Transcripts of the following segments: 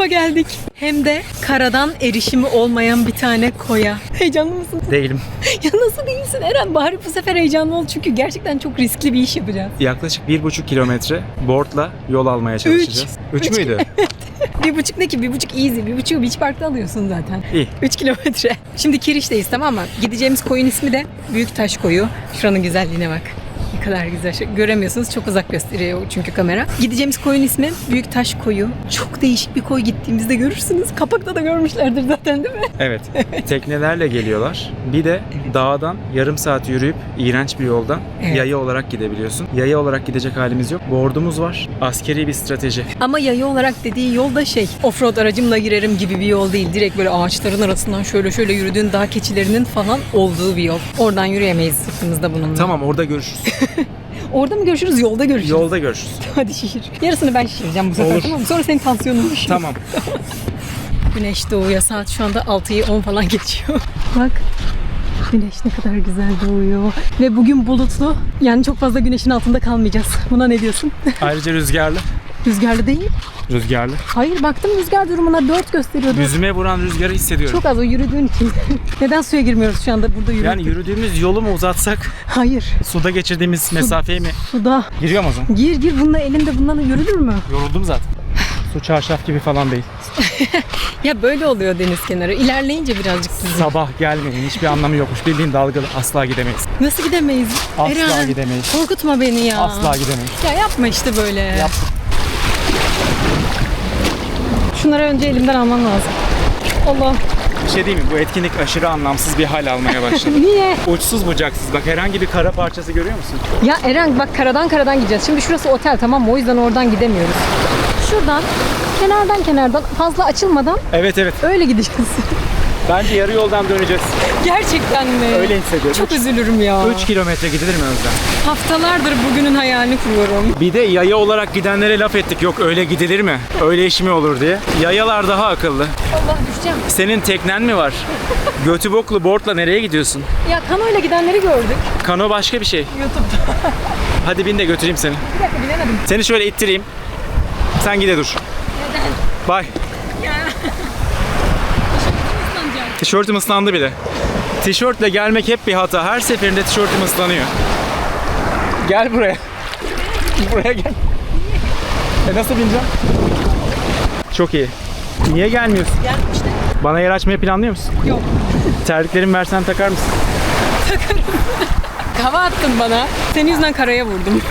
kampa geldik. Hem de karadan erişimi olmayan bir tane koya. Heyecanlı mısın? Değilim. Ya nasıl değilsin Eren? Bari bu sefer heyecanlı ol çünkü gerçekten çok riskli bir iş yapacağız. Yaklaşık bir buçuk kilometre boardla yol almaya çalışacağız. Üç, Üç. müydü? Bir buçuk ne ki? Bir buçuk easy. Bir buçuk beach parkta alıyorsun zaten. İyi. 3 kilometre. Şimdi Kiriş'teyiz tamam mı? Gideceğimiz koyun ismi de Büyüktaş Koyu. Şuranın güzelliğine bak. Ne kadar güzel. Şu- Göremiyorsunuz. Çok uzak gösteriyor çünkü kamera. Gideceğimiz koyun ismi Büyüktaş Koyu. Çok değişik bir koy gittiğimizde görürsünüz. Kapakta da görmüşlerdir zaten değil mi? Evet. Teknelerle geliyorlar. Bir de dağdan yarım saat yürüyüp iğrenç bir yoldan Evet. yaya olarak gidebiliyorsun. Yaya olarak gidecek halimiz yok. Board'umuz var. Askeri bir strateji. Ama yayı olarak dediği yol da şey offroad aracımla girerim gibi bir yol değil. Direkt böyle ağaçların arasından şöyle şöyle yürüdüğün dağ keçilerinin falan olduğu bir yol. Oradan yürüyemeyiz sırtımızda bununla. Tamam orada görüşürüz. Orada mı görüşürüz yolda görüşürüz. Yolda görüşürüz. Hadi şişir. Yarısını ben şişireceğim bu sefer Olur. tamam mı? Sonra senin tansiyonun düşüyor. Tamam. Güneş doğuyor. Saat şu anda 6'yı 10 falan geçiyor. Bak. Güneş ne kadar güzel doğuyor. Ve bugün bulutlu. Yani çok fazla güneşin altında kalmayacağız. Buna ne diyorsun? Ayrıca rüzgarlı. Rüzgarlı değil. Rüzgarlı. Hayır baktım rüzgar durumuna 4 gösteriyordu. Yüzüme vuran rüzgarı hissediyorum. Çok az o yürüdüğün için. Neden suya girmiyoruz şu anda burada yürüyoruz? Yani yürüdüğümüz yolu mu uzatsak, Hayır. suda geçirdiğimiz mesafeyi mi? Suda. Giriyor mu o zaman? Gir gir bununla elinde bundan yürülür mü? Yoruldum zaten. Su çarşaf gibi falan değil. Ya böyle oluyor deniz kenarı. İlerleyince birazcık sizi. Sabah gelmeyin. Hiçbir anlamı yokmuş. Bildiğin dalgalı. Asla gidemeyiz. Nasıl gidemeyiz? Asla Eren, gidemeyiz. Korkutma beni ya. Asla gidemeyiz. Ya yapma işte böyle. Yap. Şunları önce elimden almam lazım. Allah. Bir şey değil mi? Bu etkinlik aşırı anlamsız bir hal almaya başladı. Niye? Uçsuz bucaksız. Bak herhangi bir kara parçası görüyor musun? Ya Eren bak karadan karadan gideceğiz. Şimdi şurası otel tamam mı? O yüzden oradan gidemiyoruz. Şuradan kenardan kenardan fazla açılmadan Evet evet. öyle gideceğiz. Bence yarı yoldan döneceğiz. Gerçekten mi? Öyle hissediyorum. Çok üzülürüm ya. 3 kilometre gidilir mi Özlem? Haftalardır bugünün hayalini kuruyorum. Bir de yaya olarak gidenlere laf ettik. Yok öyle gidilir mi? Öyle iş mi olur diye. Yayalar daha akıllı. Allah düşeceğim. Senin teknen mi var? Götü boklu boardla nereye gidiyorsun? Ya kanoyla gidenleri gördük Kano başka bir şey. YouTube'da. Hadi bin de götüreyim seni. Bir dakika bilemedim. Seni şöyle ittireyim. Sen gide dur. Neden? Bay. Ya. Islanacak. Tişörtüm ıslandı bile. Tişörtle gelmek hep bir hata. Her seferinde tişörtüm ıslanıyor. Gel buraya. buraya gel. E nasıl bineceğim? Çok iyi. Niye gelmiyorsun? Geldim işte. Bana yer açmayı planlıyor musun? Yok. Terliklerimi versen takar mısın? Hava attın bana. Senin yüzünden karaya vurdum.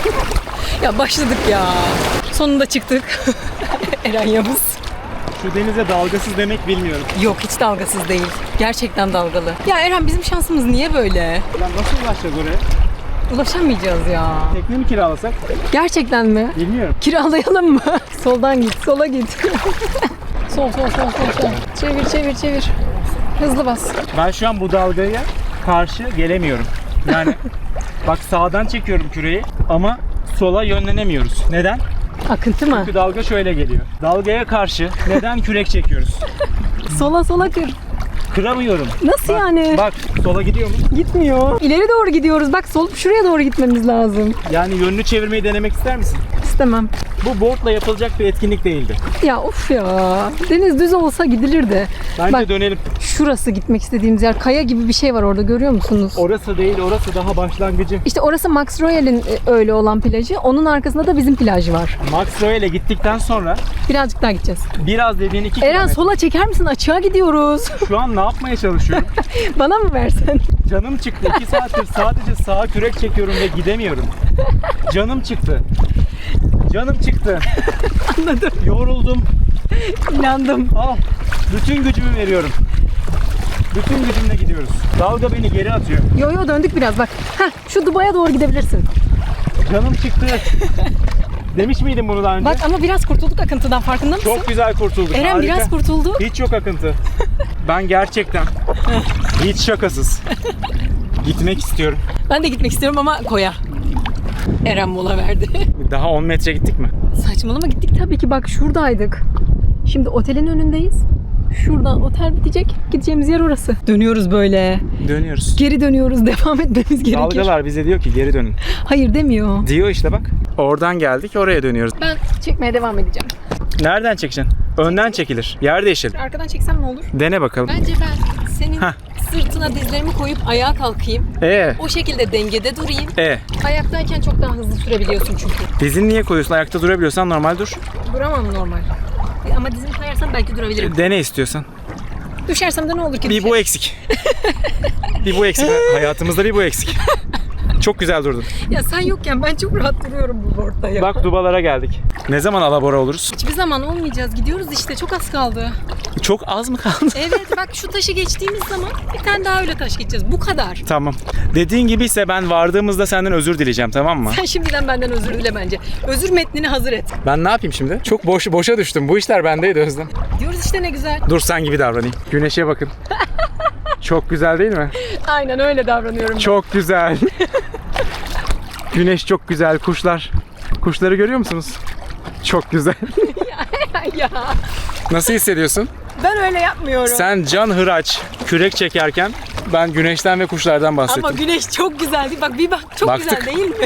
ya başladık ya. Sonunda çıktık. Eren Yavuz. Şu denize dalgasız demek bilmiyorum. Yok hiç dalgasız değil. Gerçekten dalgalı. Ya Eren bizim şansımız niye böyle? Lan nasıl ulaşacağız oraya? Ulaşamayacağız ya. Tekne mi kiralasak? Gerçekten mi? Bilmiyorum. Kiralayalım mı? Soldan git, sola git. sol, sol, sol, sol, sol. Çevir, çevir, çevir. Hızlı bas. Ben şu an bu dalgaya karşı gelemiyorum. Yani bak sağdan çekiyorum küreyi ama sola yönlenemiyoruz. Neden? Akıntı mı? Çünkü dalga şöyle geliyor. Dalgaya karşı neden kürek çekiyoruz? Sola sola kır. Kıramıyorum. Nasıl Bak, yani? Bak sola gidiyor mu? Gitmiyor. İleri doğru gidiyoruz. Bak sol şuraya doğru gitmemiz lazım. Yani yönünü çevirmeyi denemek ister misin? İstemem. Bu boardla yapılacak bir etkinlik değildi. Ya of ya. Deniz düz olsa gidilirdi. Bence Bak dönelim. şurası gitmek istediğimiz yer. Kaya gibi bir şey var orada görüyor musunuz? Orası değil, orası daha başlangıcı. İşte orası Max Royal'in e, öyle olan plajı. Onun arkasında da bizim plaj var. Max Royal'e gittikten sonra Birazcık daha gideceğiz. biraz dediğin iki Eren kilometre. sola çeker misin? Açığa gidiyoruz. Şu an ne yapmaya çalışıyorum? Bana mı versen? Canım çıktı. İki saattir sadece sağa kürek çekiyorum ve gidemiyorum. Canım çıktı. Canım çıktı. Anladım. Yoruldum. İnandım. Al. Bütün gücümü veriyorum. Bütün gücümle gidiyoruz. Dalga beni geri atıyor. Yo yo döndük biraz bak. Heh, şu Dubai'ye doğru gidebilirsin. Canım çıktı. Demiş miydim bunu daha önce? Bak ama biraz kurtulduk akıntıdan farkında mısın? Çok güzel kurtulduk. Eren harika. biraz kurtuldu. Hiç yok akıntı. Ben gerçekten hiç şakasız gitmek istiyorum. Ben de gitmek istiyorum ama koya. Eren mola verdi. Daha 10 metre gittik mi? Saçmalama gittik tabii ki bak şuradaydık. Şimdi otelin önündeyiz. Şuradan otel bitecek. Gideceğimiz yer orası. Dönüyoruz böyle. Dönüyoruz. Geri dönüyoruz. Devam etmemiz gerekir. Dalgalar bize diyor ki geri dönün. Hayır demiyor. Diyor işte bak. Oradan geldik oraya dönüyoruz. Ben çekmeye devam edeceğim. Nereden çekeceksin? Önden çekilir. Yer değişir. Arkadan çeksem ne olur? Dene bakalım. Bence ben senin Heh. Sırtına dizlerimi koyup ayağa kalkayım. E, O şekilde dengede durayım. e. Ayaktayken çok daha hızlı sürebiliyorsun çünkü. Dizini niye koyuyorsun? Ayakta durabiliyorsan normal dur. Duramam normal. E, Ama dizimi kayarsam belki durabilirim. Dene istiyorsan. Düşersem de ne olur ki? Bir bu eksik. bir bu eksik. Hayatımızda bir bu eksik. Çok güzel durdun. Ya sen yokken ben çok rahat duruyorum bu boardta ya. Bak Dubalara geldik. Ne zaman alabora oluruz? Hiçbir zaman olmayacağız. Gidiyoruz işte. Çok az kaldı. Çok az mı kaldı? Evet bak şu taşı geçtiğimiz zaman bir tane daha öyle taş geçeceğiz. Bu kadar. tamam. Dediğin gibi ise ben vardığımızda senden özür dileyeceğim tamam mı? Sen şimdiden benden özür dile bence. Özür metnini hazır et. Ben ne yapayım şimdi? Çok boş boşa düştüm. Bu işler bendeydi Özlem. Diyoruz işte ne güzel. Dur sen gibi davranayım. Güneşe bakın. Çok güzel değil mi? Aynen öyle davranıyorum. ben. Çok güzel. Güneş çok güzel. Kuşlar. Kuşları görüyor musunuz? Çok güzel. ya Nasıl hissediyorsun? ben öyle yapmıyorum. Sen can hıraç kürek çekerken ben güneşten ve kuşlardan bahsettim. Ama güneş çok güzeldi. Bak bir bak çok Baktık. güzel değil mi?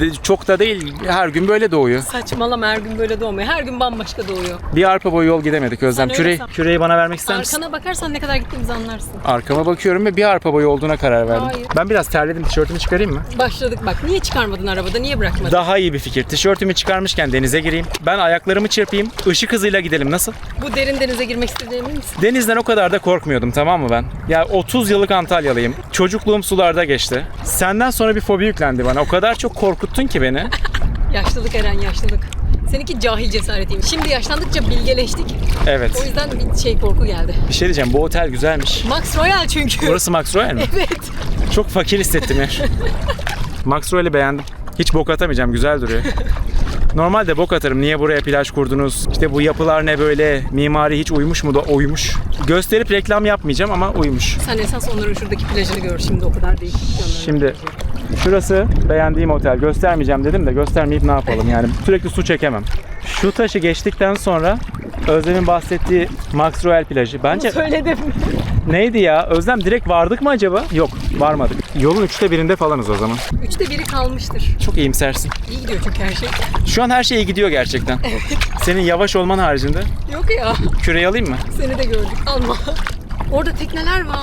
De- çok da değil. Her gün böyle doğuyor. Saçmalama her gün böyle doğmuyor. Her gün bambaşka doğuyor. Bir arpa boyu yol gidemedik Özlem. Sen öyle Küreği, san. küreği bana vermek ister misin? Arkana bakarsan ne kadar gittiğimizi anlarsın. Arkama bakıyorum ve bir arpa boyu olduğuna karar verdim. Hayır. Ben biraz terledim. Tişörtümü çıkarayım mı? Başladık bak. Niye çıkarmadın arabada? Niye bırakmadın? Daha iyi bir fikir. Tişörtümü çıkarmışken denize gireyim. Ben ayaklarımı çırpayım. Işık hızıyla gidelim. Nasıl? Bu derin denize girmek istediğine emin misin? Denizden o kadar da korkmuyordum tamam mı ben? Ya 30 yıllık Antalyalıyım. Çocukluğum sularda geçti. Senden sonra bir fobi yüklendi bana. O kadar çok korkuttun ki beni. Yaşlılık Eren yaşlılık. Seninki cahil cesaretiymiş. Şimdi yaşlandıkça bilgeleştik. O Evet. yüzden bir şey korku geldi. Bir şey diyeceğim. Bu otel güzelmiş. Max Royal çünkü. Burası Max Royal mi? Evet. Çok fakir hissettim ya. Max Royal'i beğendim. Hiç bok atamayacağım. Güzel duruyor. Normalde bok atarım. Niye buraya plaj kurdunuz? İşte bu yapılar ne böyle? Mimari hiç uymuş mu da uymuş. Gösterip reklam yapmayacağım ama uymuş. Sen esas onların şuradaki plajını gör şimdi o kadar değil. Şimdi şurası beğendiğim otel. Göstermeyeceğim dedim de göstermeyip ne yapalım yani. Sürekli su çekemem. Şu taşı geçtikten sonra Özlem'in bahsettiği Max Royal plajı. Bence Söyledim. neydi ya? Özlem direkt vardık mı acaba? Yok varmadık. Yolun üçte birinde falanız o zaman. Üçte biri kalmıştır. Çok iyimsersin. İyi gidiyor çünkü her şey. Şu an her şey iyi gidiyor gerçekten. Senin yavaş olman haricinde. Yok ya. Küreyi alayım mı? Seni de gördük. Alma. Orada tekneler var.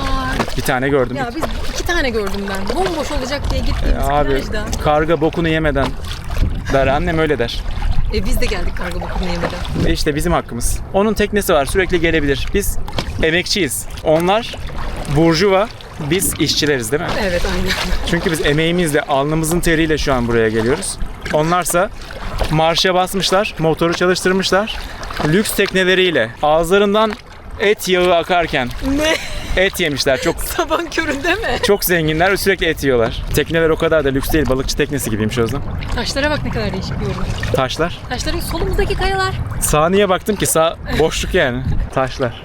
Bir tane gördüm. Ya biz iki tane gördüm ben. Bomboş olacak diye gittiğimiz Abi plajda. karga bokunu yemeden der. Annem öyle der. E biz de geldik karga bakımı yemeden. E işte bizim hakkımız. Onun teknesi var sürekli gelebilir. Biz emekçiyiz. Onlar burjuva, biz işçileriz değil mi? Evet aynen. Çünkü biz emeğimizle, alnımızın teriyle şu an buraya geliyoruz. Onlarsa marşa basmışlar, motoru çalıştırmışlar. Lüks tekneleriyle ağızlarından et yağı akarken Ne? Et yemişler. Çok Sabah köründe mi? çok zenginler ve sürekli et yiyorlar. Tekneler o kadar da lüks değil. Balıkçı teknesi gibiymiş zaman. Taşlara bak ne kadar değişik bir yorum. Taşlar. Taşların solumuzdaki kayalar. Saniye baktım ki sağ boşluk yani. Taşlar.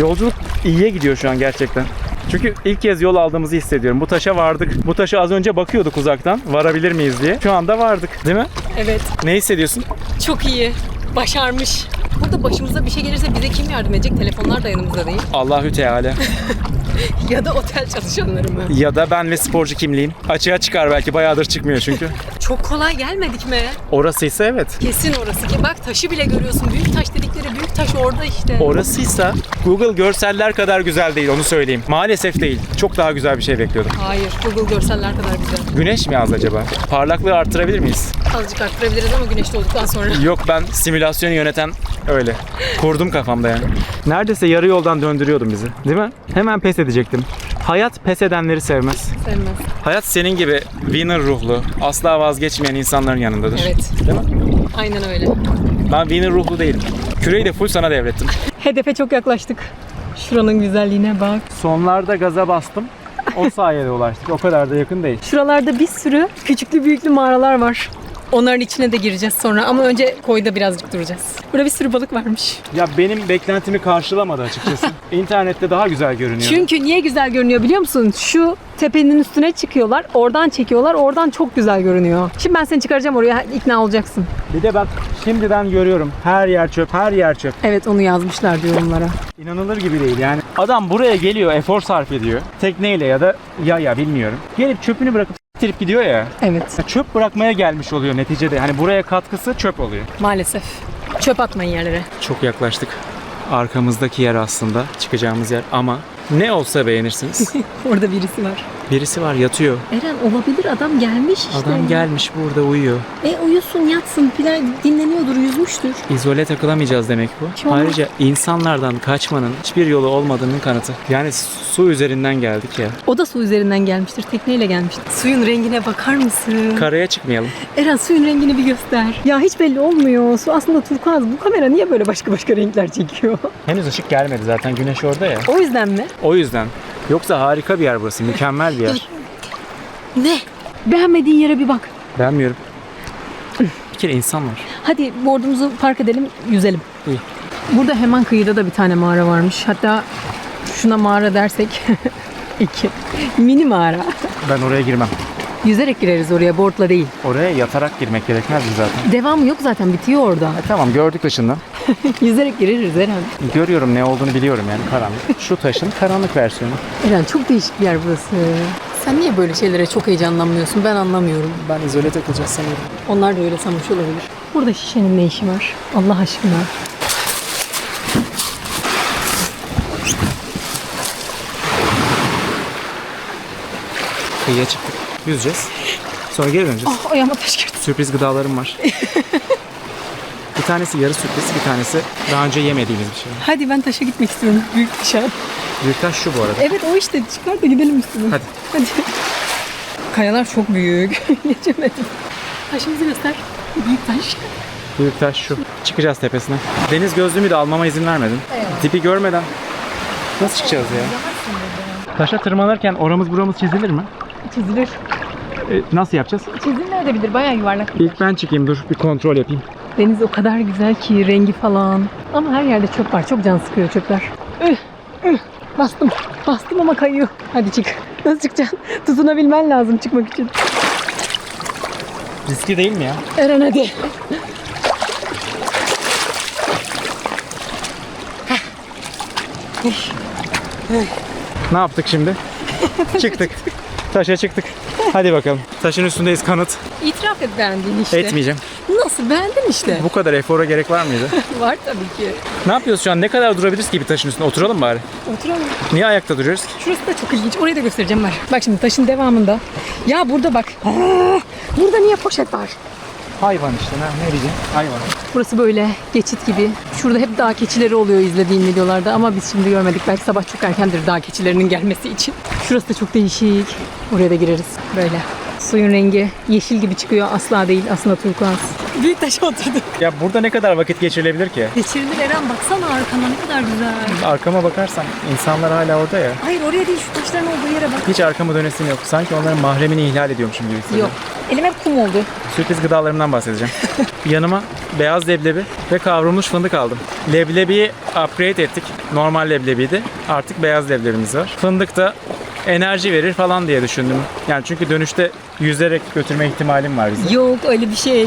Yolculuk iyiye gidiyor şu an gerçekten. Çünkü ilk kez yol aldığımızı hissediyorum. Bu taşa vardık. Bu taşa az önce bakıyorduk uzaktan. Varabilir miyiz diye. Şu anda vardık. Değil mi? Evet. Ne hissediyorsun? Çok iyi. Başarmış. Burada başımıza bir şey gelirse bize kim yardım edecek? Telefonlar da yanımızda değil. Allahü Teala. Ya da otel çalışanları mı? ya da ben ve sporcu kimliğim. Açığa çıkar belki. Bayağıdır çıkmıyor çünkü. Çok kolay gelmedik mi? Orasıysa evet. Kesin orası ki. Bak taşı bile görüyorsun. Büyük taş dedikleri büyük taş orada işte. Orasıysa Google görseller kadar güzel değil onu söyleyeyim. Maalesef değil. Çok daha güzel bir şey bekliyordum. Hayır. Google görseller kadar güzel. Güneş mi az acaba? Parlaklığı arttırabilir miyiz? Azıcık arttırabiliriz ama güneşli olduktan sonra. Yok ben simülasyonu yöneten öyle. Kurdum kafamda yani. Neredeyse yarı yoldan döndürüyordun bizi. Değil mi? Hemen pes edecektim. Hayat pes edenleri sevmez. Sevmez. Hayat senin gibi winner ruhlu, asla vazgeçmeyen insanların yanındadır. Evet. Değil mi? Aynen öyle. Ben winner ruhlu değilim. Küreyi de full sana devrettim. Hedefe çok yaklaştık. Şuranın güzelliğine bak. Sonlarda gaza bastım. O sayede ulaştık. O kadar da yakın değil. Şuralarda bir sürü küçüklü büyüklü mağaralar var. Onların içine de gireceğiz sonra ama önce koyda birazcık duracağız. Burada bir sürü balık varmış. Ya benim beklentimi karşılamadı açıkçası. İnternette daha güzel görünüyor. Çünkü niye güzel görünüyor biliyor musun? Şu tepenin üstüne çıkıyorlar, oradan çekiyorlar, oradan çok güzel görünüyor. Şimdi ben seni çıkaracağım oraya, ikna olacaksın. Bir de ben şimdiden görüyorum. Her yer çöp, her yer çöp. Evet onu yazmışlar yorumlara. İnanılır gibi değil yani. Adam buraya geliyor, efor sarf ediyor. Tekneyle ya da ya ya bilmiyorum. Gelip çöpünü bırakıp s**tirip gidiyor ya. Evet Çöp bırakmaya gelmiş oluyor neticede. Hani buraya katkısı çöp oluyor. maalesef. Çöp atmayın yerlere. Çok yaklaştık. Arkamızdaki yer aslında çıkacağımız yer ama ne olsa beğenirsiniz. Orada birisi var. Birisi var yatıyor. Eren olabilir adam gelmiş işte. Adam gelmiş burada uyuyor. E uyusun yatsın filan dinleniyordur yüzmüştür. İzole takılamayacağız demek bu. Olmaz. Ayrıca insanlardan kaçmanın hiçbir yolu olmadığının kanıtı. Yani su üzerinden geldik ya. O da su üzerinden gelmiştir. Tekneyle gelmiştir. Suyun rengine bakar mısın? Karaya çıkmayalım. Eren suyun rengini bir göster. Ya hiç belli olmuyor. Su aslında turkuaz. Bu kamera niye böyle başka başka renkler çekiyor? Henüz ışık gelmedi zaten güneş orada ya. O yüzden mi? O yüzden. Yoksa harika bir yer burası. Mükemmel bir yer. Ne? Beğenmediğin yere bir bak. Beğenmiyorum. Bir kere insan var. Hadi boardumuzu park edelim, yüzelim. İyi. Burada hemen kıyıda da bir tane mağara varmış. Hatta şuna mağara dersek iki. Mini mağara. Ben oraya girmem. Yüzerek gireriz oraya, boardla değil. Oraya yatarak girmek gerekmez mi zaten? Devamı yok zaten, bitiyor orada. E, tamam gördük ışından. Yüzerek gireriz Eren. Görüyorum ne olduğunu biliyorum yani karanlık. Şu taşın karanlık versiyonu. Eren çok değişik bir yer burası. Sen niye böyle şeylere çok heyecanlanmıyorsun? Ben anlamıyorum. Ben izole takılacağız sanıyorum. Onlar da öyle sanmış olabilir. Burada şişenin ne işi var? Allah aşkına. Kıyıya çıktık. Yüzeceğiz. Sonra geri döneceğiz. Ah ayağıma taş girdi. Sürpriz gıdalarım var. bir tanesi yarı sürpriz, bir tanesi daha önce yemediğimiz bir şey. Hadi ben taşa gitmek istiyorum. Büyük taşa. Büyük taş şu bu arada. Evet o işte çıkar da gidelim üstüne. Hadi. Hadi. Kayalar çok büyük. Geçemedim. Taşımızı göster. Büyük taş. Büyük taş şu. Çıkacağız tepesine. Deniz gözlüğümü de almama izin vermedin. Tipi görmeden. Nasıl çıkacağız ya? Taşa tırmanırken oramız buramız çizilir mi? Çizilir. E, nasıl yapacağız? Çizilebilir. Bayağı yuvarlak. İlk ben çıkayım dur bir kontrol yapayım. Deniz o kadar güzel ki rengi falan. Ama her yerde çöp var. Çok can sıkıyor çöpler. Üh, üh. Bastım. Bastım ama kayıyor. Hadi çık. Nasıl çıkacaksın? Tutunabilmen lazım çıkmak için. Riskli değil mi ya? Eren hadi. Ne yaptık şimdi? çıktık. Taşa çıktık. Hadi bakalım. Taşın üstündeyiz kanıt. İtiraf et beğendiğini işte. Etmeyeceğim. Nasıl beğendin işte. Bu kadar efora gerek var mıydı? Var tabii ki. ne yapıyoruz şu an? Ne kadar durabiliriz ki bir taşın üstünde? Oturalım bari. Oturalım. Niye ayakta duruyoruz ki? Şurası da çok ilginç. Orayı da göstereceğim var. Bak şimdi taşın devamında. Ya burada bak. Aa, burada niye poşet var? Hayvan işte. Ne, ne diyeceğim? Hayvan. Burası böyle geçit gibi. Şurada hep dağ keçileri oluyor izlediğim videolarda ama biz şimdi görmedik. Belki sabah çok erkendir dağ keçilerinin gelmesi için. Şurası da çok değişik. Oraya da gireriz. Böyle. Suyun rengi yeşil gibi çıkıyor. Asla değil. Aslında turkuaz. Büyük taşa oturduk. Ya burada ne kadar vakit geçirilebilir ki? Geçirilir Eren baksana arkana ne kadar güzel. Arkama bakarsam insanlar hala orada ya. Hayır oraya değil şu taşların olduğu yere bak. Hiç arkama dönesim yok. Sanki onların mahremini ihlal ediyormuşum gibi hissediyorum. Yok. Elim hep kum oldu. Sürpriz gıdalarımdan bahsedeceğim. Yanıma beyaz leblebi ve kavrulmuş fındık aldım. Leblebiyi upgrade ettik. Normal leblebiydi. Artık beyaz leblebimiz var. Fındık da enerji verir falan diye düşündüm. Yani çünkü dönüşte yüzerek götürme ihtimalim var bize. Yok öyle bir şey.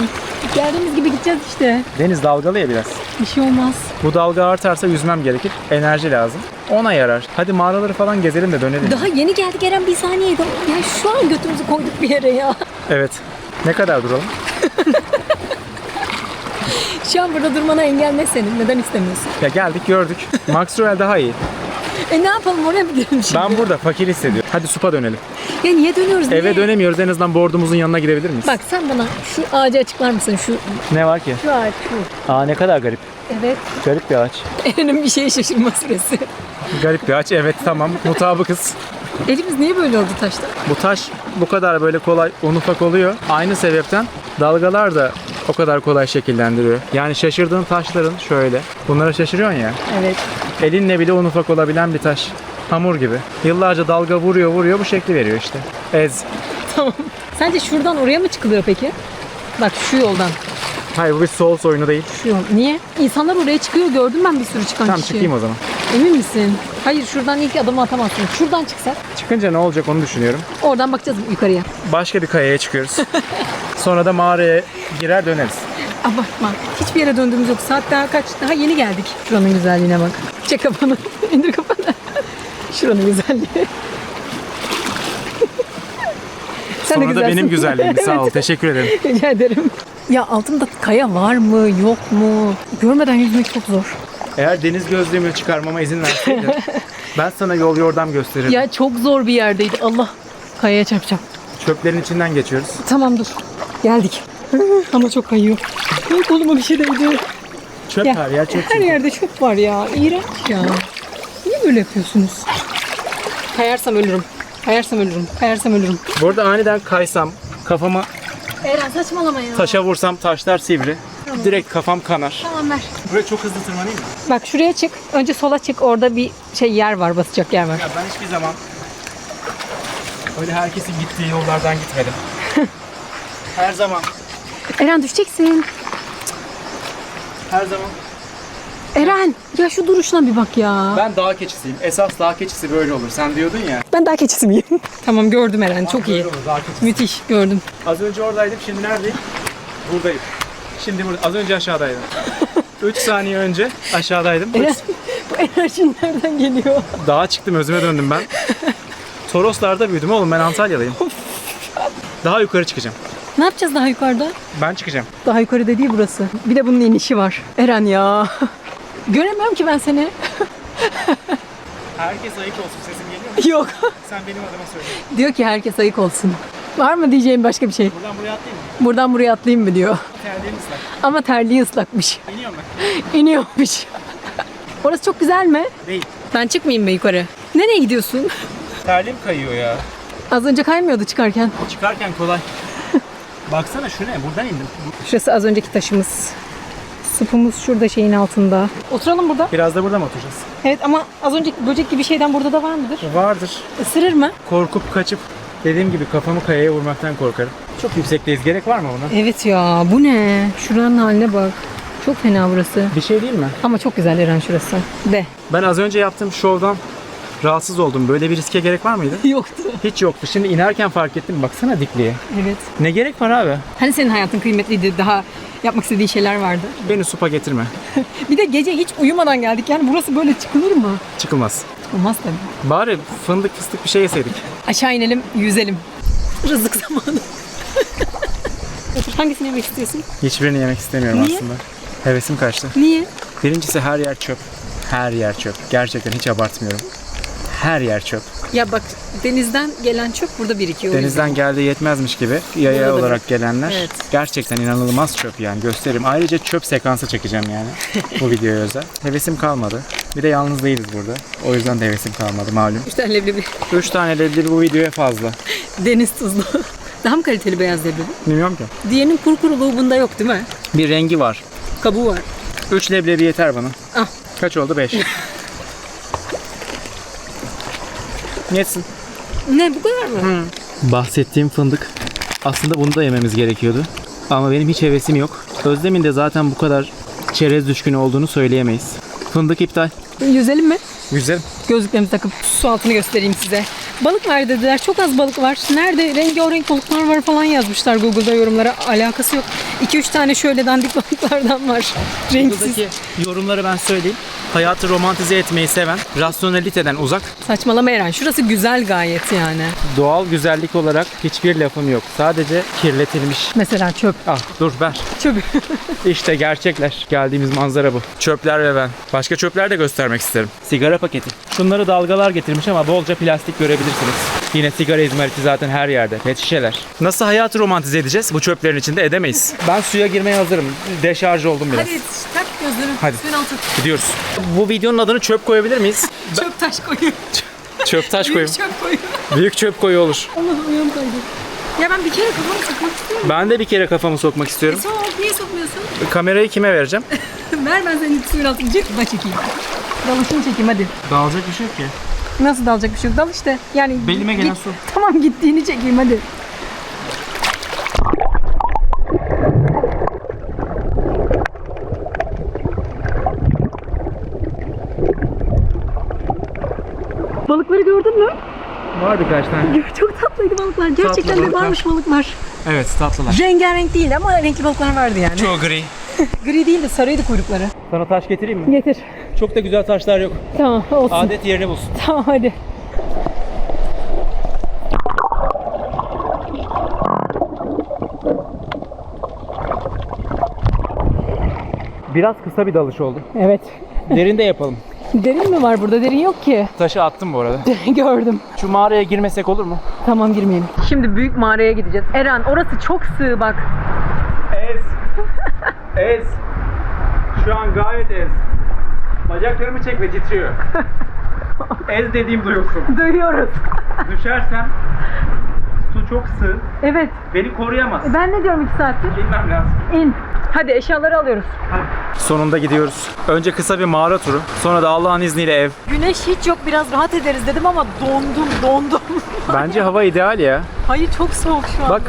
Geldiğimiz gibi gideceğiz işte. Deniz dalgalı ya biraz. Bir şey olmaz. Bu dalga artarsa yüzmem gerekir. Enerji lazım. Ona yarar. Hadi mağaraları falan gezelim de dönelim. Daha yeni geldik Eren bir saniyeydi. Ya şu an götümüzü koyduk bir yere ya. Evet. Ne kadar duralım? Şu an burada durmana engel ne senin? Neden istemiyorsun? Ya geldik gördük. Maxwell daha iyi. E ne yapalım oraya mı gidelim şimdi? Ben burada fakir hissediyorum. Hadi supa dönelim. Ya niye dönüyoruz? Niye? Eve dönemiyoruz. En azından boardumuzun yanına gidebilir miyiz? Bak sen bana şu ağacı açıklar mısın? Şu, Ne var ki? şu ağaç şu. Aa ne kadar garip. Evet. Garip bir ağaç. Eren'in bir şeye şaşırma süresi. Garip bir ağaç. Evet tamam. Mutabıkız. Elimiz niye böyle oldu taşta? Bu taş bu kadar böyle kolay un ufak oluyor. Aynı sebepten dalgalar da o kadar kolay şekillendiriyor. Yani şaşırdığın taşların şöyle. Bunlara şaşırıyorsun ya. Evet. Elinle bile un ufak olabilen bir taş. Hamur gibi. Yıllarca dalga vuruyor vuruyor bu şekli veriyor işte. Ez. Tamam. Sence şuradan oraya mı çıkılıyor peki? Bak şu yoldan. Hayır bu bir Souls oyunu değil. Şu yol. Niye? İnsanlar oraya çıkıyor. Gördüm ben bir sürü çıkan Tamam kişi. çıkayım o zaman. Emin misin? Hayır şuradan ilk adımı atamazsın. Şuradan çıksak. Çıkınca ne olacak onu düşünüyorum. Oradan bakacağız yukarıya. Başka bir kayaya çıkıyoruz. Sonra da mağaraya girer döneriz. Abartma. Hiçbir yere döndüğümüz yok. Saat daha kaç? Daha yeni geldik. Şuranın güzelliğine bak. Çek kafanı. İndir kafanı. Şuranın güzelliği. Sen de Sonra da benim güzelliğim. Sağ ol. Teşekkür ederim. Rica ederim. Ya altımda kaya var mı yok mu? Görmeden yüzmek çok zor. Eğer deniz gözlüğümü çıkarmama izin verseydin ben sana yol yordam gösterirdim. Ya çok zor bir yerdeydi. Allah kayaya çarpacağım. Çöplerin içinden geçiyoruz. Tamam dur. Geldik. Ama çok kayıyor. Ay, Koluma bir şey değdi. Çöp Ya, her yer çöp. Her çünkü. yerde çöp var ya. İğrenç ya. Niye böyle yapıyorsunuz? Kayarsam ölürüm. Kayarsam ölürüm. Kayarsam ölürüm. Bu arada aniden kaysam kafama Eren saçmalama ya. taşa vursam taşlar sivri. Direkt kafam kanar. Tamam ver. Buraya çok hızlı tırmanayım mı? Bak şuraya çık. Önce sola çık. Orada bir şey yer var. Basacak yer var. Ya ben hiçbir zaman öyle herkesin gittiği yollardan gitmedim. her zaman, Eren düşeceksin. her zaman. Eren ya şu duruşuna bir bak ya. Ben dağ keçisiyim. Esas dağ keçisi böyle olur. Sen diyordun ya. Ben daha keçisi miyim? tamam gördüm Eren. Çok iyi. Olur dağ keçisi. Müthiş gördüm. Az önce oradaydım, şimdi neredeyim? Buradayım. Şimdi burada. Az önce aşağıdaydım. 3 saniye önce aşağıdaydım. Bu enerjin nereden geliyor? Dağa çıktım, özüme döndüm ben. Toroslar'da büyüdüm oğlum, ben Antalyalıyım. Daha yukarı çıkacağım. Ne yapacağız daha yukarıda? Ben çıkacağım. Daha yukarıda değil burası. Bir de bunun inişi var. Eren ya. Göremiyorum ki ben seni. Herkes ayık olsun, sesim geliyor mu? Yok. Sen benim adıma söyle. diyor ki herkes ayık olsun. Var mı diyeceğim başka bir şey? Buradan buraya atlayayım mı? Buradan buraya atlayayım mı diyor. Terliğim ıslak. Ama terliği ıslakmış. İniyorum ben. İniyormuş. Orası çok güzel mi? Değil. Ben çıkmayayım mı yukarı? Nereye gidiyorsun? Terliğim kayıyor ya. Az önce kaymıyordu çıkarken. Çıkarken kolay. Baksana şu ne? Buradan indim. Şurası az önceki taşımız. Supumuz şurada şeyin altında. Oturalım burada. Biraz da burada mı oturacağız? Evet ama az önceki böcek gibi şeyden burada da var mıdır? Vardır. Isırır mı? Korkup kaçıp dediğim gibi kafamı kayaya vurmaktan korkarım. Çok yüksekteyiz. Gerek var mı buna? Evet ya bu ne? Şuranın haline bak. Çok fena burası. Bir şey değil mi? Ama çok güzel Eren şurası. De. Ben az önce yaptığım şovdan rahatsız oldum. Böyle bir riske gerek var mıydı? Yoktu. Hiç yoktu. Şimdi inerken fark ettim. Baksana dikliğe. Evet. Ne gerek var abi? Hani senin hayatın kıymetliydi. Daha yapmak istediği şeyler vardı. Beni supa getirme. Bir de gece hiç uyumadan geldik. Yani burası böyle çıkılır mı? Çıkılmaz. Olmaz tabii. Bari fındık fıstık bir şey yeseydik. Aşağı inelim, yüzelim. Rızık zamanı. Hangisini yemek istiyorsun? Hiçbirini yemek istemiyorum Niye? aslında. Hevesim kaçtı. Niye? Birincisi her yer çöp. Her yer çöp. Gerçekten hiç abartmıyorum. Her yer çöp. Ya bak denizden gelen çöp burada birikiyor. Denizden geldiği yetmezmiş gibi yaya Burada da olarak gelenler Evet. gerçekten inanılmaz çöp yani gösterim. Ayrıca çöp sekansı çekeceğim yani bu videoya özel. Hevesim kalmadı. Bir de yalnız değiliz burada. O yüzden de hevesim kalmadı malum. Üç tane leblebi. 3 tane leblebi bu videoya fazla. Deniz tuzlu. Daha mı kaliteli beyaz leblebi? Bilmiyorum ki. Diğerinin kuru kuruluğu bunda yok değil mi? Bir rengi var. Kabuğu var. 3 leblebi yeter bana. Ah. Kaç oldu? 5. Yetsin. Ne bu kadar mı? Bahsettiğim fındık aslında bunu da yememiz gerekiyordu. Ama benim hiç hevesim yok. Özlem'in de zaten bu kadar çerez düşkünü olduğunu söyleyemeyiz. Fındık iptal. Yüzelim mi? Güzel. Gözlüklerimizi takıp su altını göstereyim size. Balık var dediler. Çok az balık var. Nerede? Rengarenk balıklar var falan yazmışlar Google'da yorumlara. Alakası yok. 2-3 tane şöyle dandik balıklardan var. Renksiz. Buradaki yorumları ben söyleyeyim. Hayatı romantize etmeyi seven, rasyoneliteden uzak, Saçmalama Eren. Şurası güzel gayet yani. doğal güzellik olarak hiçbir lafım yok. Sadece kirletilmiş. Mesela çöp. Ah dur ver. Çöp. İşte gerçekler. Geldiğimiz manzara bu. Çöpler ve ben. Başka çöpler de göstermek isterim. Sigara paketi. Şunları dalgalar getirmiş ama bolca plastik görebilirsiniz. Yine sigara izmariti zaten her yerde. Pet şişeler. Nasıl hayatı romantize edeceğiz? Bu çöplerin içinde edemeyiz. Ben suya girmeye hazırım. Deşarj oldum biraz. Hadi tak gözünü. Hadi. Suyun altı. Gidiyoruz. Bu videonun adını çöp koyabilir miyiz? Çöp taş koyu. Çöp taş koyayım. Büyük çöp koyu. Büyük çöp koyu olur. Allah'ım ayağım kaydı. Ya ben bir kere kafamı sıkmak istiyorum. Ben de bir kere kafamı sokmak istiyorum. Sok. Niye sokmuyorsun? Kamerayı kime vereceğim? Ver ben seni suyun altına çek. Da çekeyim. Dalışını çekeyim hadi. Dağılacak bir şey yok ki. Nasıl dalacak bir şey yok? Dal işte. Yani Belime gelen git- su. Tamam gittiğini çekeyim hadi. Balıkları gördün mü? Var birkaç tane. Çok tatlıydı balıklar. Gerçekten de balıklar. varmış balıklar. Evet tatlılar. Rengarenk değil ama renkli balıklar vardı yani. Çoğu gri. Gri değil de sarıydı kuyrukları. Sana taş getireyim mi? Getir. Çok da güzel taşlar yok. Tamam olsun. Adet yerini bulsun. Tamam hadi. biraz kısa bir dalış oldu. Evet. Derinde yapalım. Derin mi var burada? Derin yok ki. Taşı attım bu arada. Gördüm. Şu mağaraya girmesek olur mu? Tamam girmeyelim. Şimdi büyük mağaraya gideceğiz. Eren orası çok sığ bak. Ez. Ez. Şu an gayet ez. Bacaklarımı çek ve titriyor. Ez dediğim duyulsun. Duyuyoruz. Düşersem su çok sığ. Evet. Beni koruyamaz. Ben ne diyorum iki saattir? Bilmem lazım. İn. Hadi eşyaları alıyoruz. Sonunda gidiyoruz. Önce kısa bir mağara turu. Sonra da Allah'ın izniyle ev. Güneş hiç yok biraz rahat ederiz dedim ama dondum dondum. Bence hava ideal ya. Hayır çok soğuk şu anda. Bak.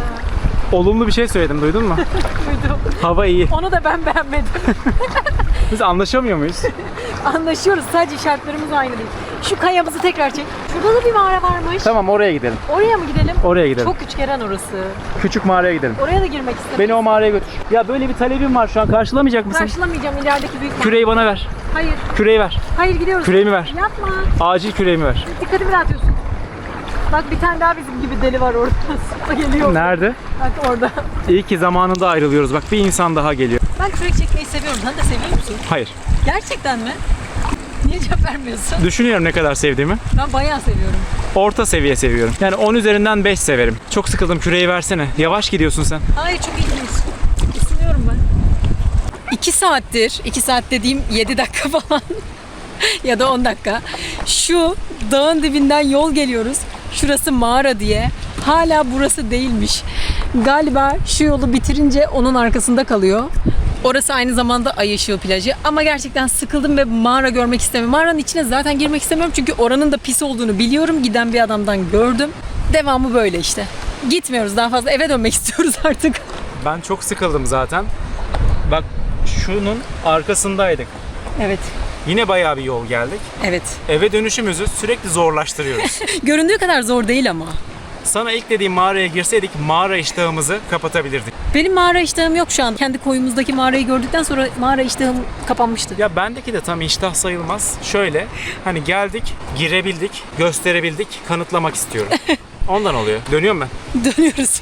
Olumlu bir şey söyledim duydun mu? Duydum. Hava iyi. Onu da ben beğenmedim. Biz anlaşamıyor muyuz? Anlaşıyoruz sadece şartlarımız aynı değil. Şu kayamızı tekrar çek. Şurada da bir mağara varmış. Tamam oraya gidelim. Oraya mı gidelim? Oraya gidelim. Çok küçük Eren orası. Küçük mağaraya gidelim. Oraya da girmek istedim. Beni o mağaraya götür. Ya böyle bir talebim var şu an. Karşılamayacak mısın? Karşılamayacağım ilerideki büyük. Küreği bana ver. Hayır. Küreği ver. Hayır gidiyoruz. Küreğimi ver. Yapma. Acil küreğimi ver. Dikkatimi dağıtıyorsun. Bak bir tane daha bizim gibi deli var orada. Geliyor. Nerede? Bak orada. İyi ki zamanında ayrılıyoruz. Bak bir insan daha geliyor. Ben kürek çekmeyi seviyorum. Sen de seviyor musun? Hayır. Gerçekten mi? Niye cevap vermiyorsun? Düşünüyorum ne kadar sevdiğimi. Ben bayağı seviyorum. Orta seviye seviyorum. Yani 10 üzerinden 5 severim. Çok sıkıldım küreği versene. Yavaş gidiyorsun sen. Hayır çok iyi gidiyorsun. Isınıyorum ben. 2 saattir, 2 saat dediğim 7 dakika falan ya da 10 dakika. Şu dağın dibinden yol geliyoruz. Şurası mağara diye. Hala burası değilmiş. Galiba şu yolu bitirince onun arkasında kalıyor. Orası aynı zamanda Ay Işığı plajı. Ama gerçekten sıkıldım ve mağara görmek istemiyorum. Mağaranın içine zaten girmek istemiyorum. Çünkü oranın da pis olduğunu biliyorum. Giden bir adamdan gördüm. Devamı böyle işte. Gitmiyoruz daha fazla. Eve dönmek istiyoruz artık. Ben çok sıkıldım zaten. Bak şunun arkasındaydık. Evet. Yine bayağı bir yol geldik. Evet. Eve dönüşümüzü sürekli zorlaştırıyoruz. Göründüğü kadar zor değil ama. Sana ilk dediğim mağaraya girseydik mağara iştahımızı kapatabilirdik. Benim mağara iştahım yok şu an. Kendi koyumuzdaki mağarayı gördükten sonra mağara iştahım kapanmıştı. Ya bendeki de tam iştah sayılmaz. Şöyle hani geldik, girebildik, gösterebildik, kanıtlamak istiyorum. Ondan oluyor. Dönüyorum ben. Dönüyoruz.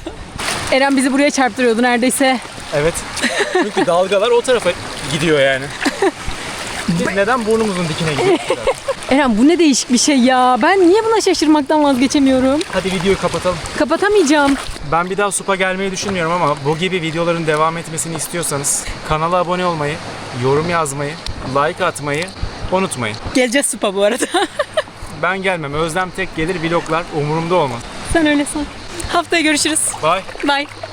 Eren bizi buraya çarptırıyordu neredeyse. Evet. Çünkü dalgalar o tarafa gidiyor yani. Biz neden burnumuzun dikine gidiyoruz? Eren bu ne değişik bir şey ya. Ben niye buna şaşırmaktan vazgeçemiyorum? Hadi videoyu kapatalım. Kapatamayacağım. Ben bir daha SUP'a gelmeyi düşünmüyorum ama bu gibi videoların devam etmesini istiyorsanız kanala abone olmayı, yorum yazmayı, like atmayı unutmayın. Geleceğiz Supa bu arada. Ben gelmem. Özlem tek gelir vloglar umurumda olmaz. Sen öyle san. Haftaya görüşürüz. Bye. Bye.